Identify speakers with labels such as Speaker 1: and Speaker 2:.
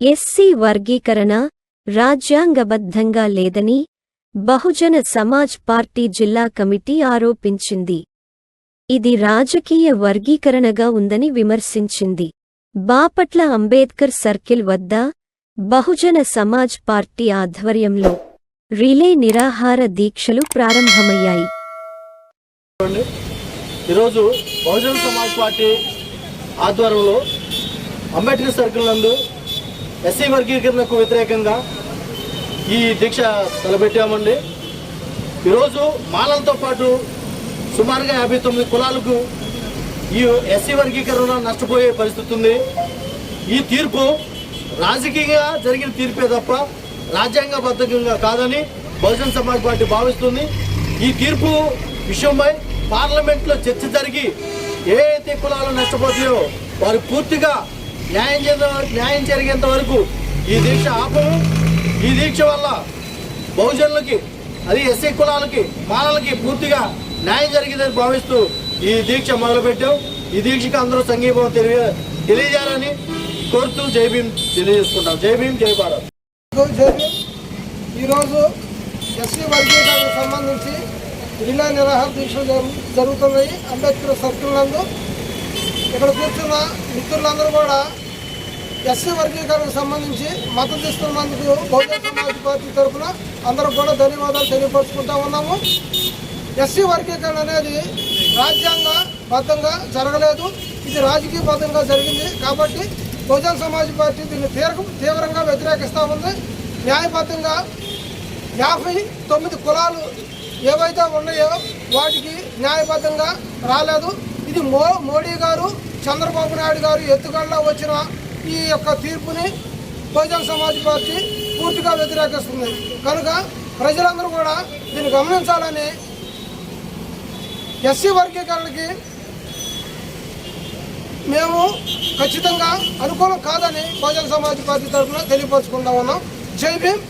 Speaker 1: SC వర్గీకరణ రాజ్యాంగబద్ధంగా లేదని బహుజన సమాజ్ పార్టీ జిల్లా కమిటీ ఆరోపించింది. ఇది రాజకీయ వర్గీకరణగా ఉందని విమర్శించింది. బాపట్ల అంబేద్కర్ సర్కిల్ వద్ద బహుజన సమాజ్ పార్టీ ఆధ్వర్యంలో రిలే నిరాహార దీక్షలు ప్రారంభమయ్యాయి.
Speaker 2: ఈరోజు బహుజన సమాజ్ పార్టీ ఆధ్వర్యంలో అంబేద్కర్ సర్కిల్ నందు ఎస్సీ వర్గీకరణకు వ్యతిరేకంగా ఈ దీక్ష తలపెట్టామండి. ఈరోజు మాలలతో పాటు సుమారుగా యాభై తొమ్మిది కులాలకు ఈ ఎస్సీ వర్గీకరణ నష్టపోయే పరిస్థితి ఉంది. ఈ తీర్పు రాజకీయంగా జరిగిన తీర్పే తప్ప రాజ్యాంగబద్ధంగా కాదని బహుజన సమాజ్ పార్టీ భావిస్తుంది. ఈ తీర్పు విషయంపై పార్లమెంట్లో చర్చ జరిగి ఏ అయితే కులాలు నష్టపోతాయో వారు పూర్తిగా న్యాయం చేయ న్యాయం జరిగేంత వరకు ఈ దీక్ష ఆపము. ఈ దీక్ష వల్ల బహుజనులకి అది ఎస్సీ కులాలకి మాలలకి పూర్తిగా న్యాయం జరిగిందని భావిస్తూ ఈ దీక్ష మొదలుపెట్టాం. ఈ దీక్షకి అందరూ సంఘీభావం తెలియ తెలియజేయాలని కోరుతూ జై భీం తెలియజేసుకుంటాం. జై భీం జై భారత్.
Speaker 3: ఈరోజు ఎస్సీ వర్గీకరణకు సంబంధించి జిల్లా నిరాహార దీక్షలు జరుగుతున్నాయి. అంబేద్కర్ సర్కిల్ నందు ఇక్కడ కూర్చున్న మిత్రులందరూ కూడా ఎస్సీ వర్గీకరణకు సంబంధించి మద్దతు ఇస్తున్నందుకు బహుజన సమాజ్ పార్టీ తరఫున అందరూ కూడా ధన్యవాదాలు తెలియపరుచుకుంటా ఉన్నాము. ఎస్సీ వర్గీకరణ అనేది రాజ్యాంగ బద్ధంగా జరగలేదు. ఇది రాజకీయ బద్ధంగా జరిగింది. కాబట్టి బహుజన సమాజ్ పార్టీ దీన్ని తీవ్ర తీవ్రంగా వ్యతిరేకిస్తూ ఉంది. న్యాయబద్ధంగా యాభై తొమ్మిది కులాలు ఏవైతే ఉన్నాయో వాటికి న్యాయబద్ధంగా రాలేదు. ఇది మో మోడీ గారు చంద్రబాబు నాయుడు గారు ఎత్తుగడలో వచ్చిన ఈ యొక్క తీర్పుని బహుజన సమాజ్ పార్టీ పూర్తిగా వ్యతిరేకిస్తుంది. కనుక ప్రజలందరూ కూడా దీన్ని గమనించాలని ఎస్సీ వర్గీకరణకి మేము ఖచ్చితంగా అనుకూలం కాదని బహుజన సమాజ్ పార్టీ తరఫున తెలియపరచుకుంటా ఉన్నాం. జై భీమ్!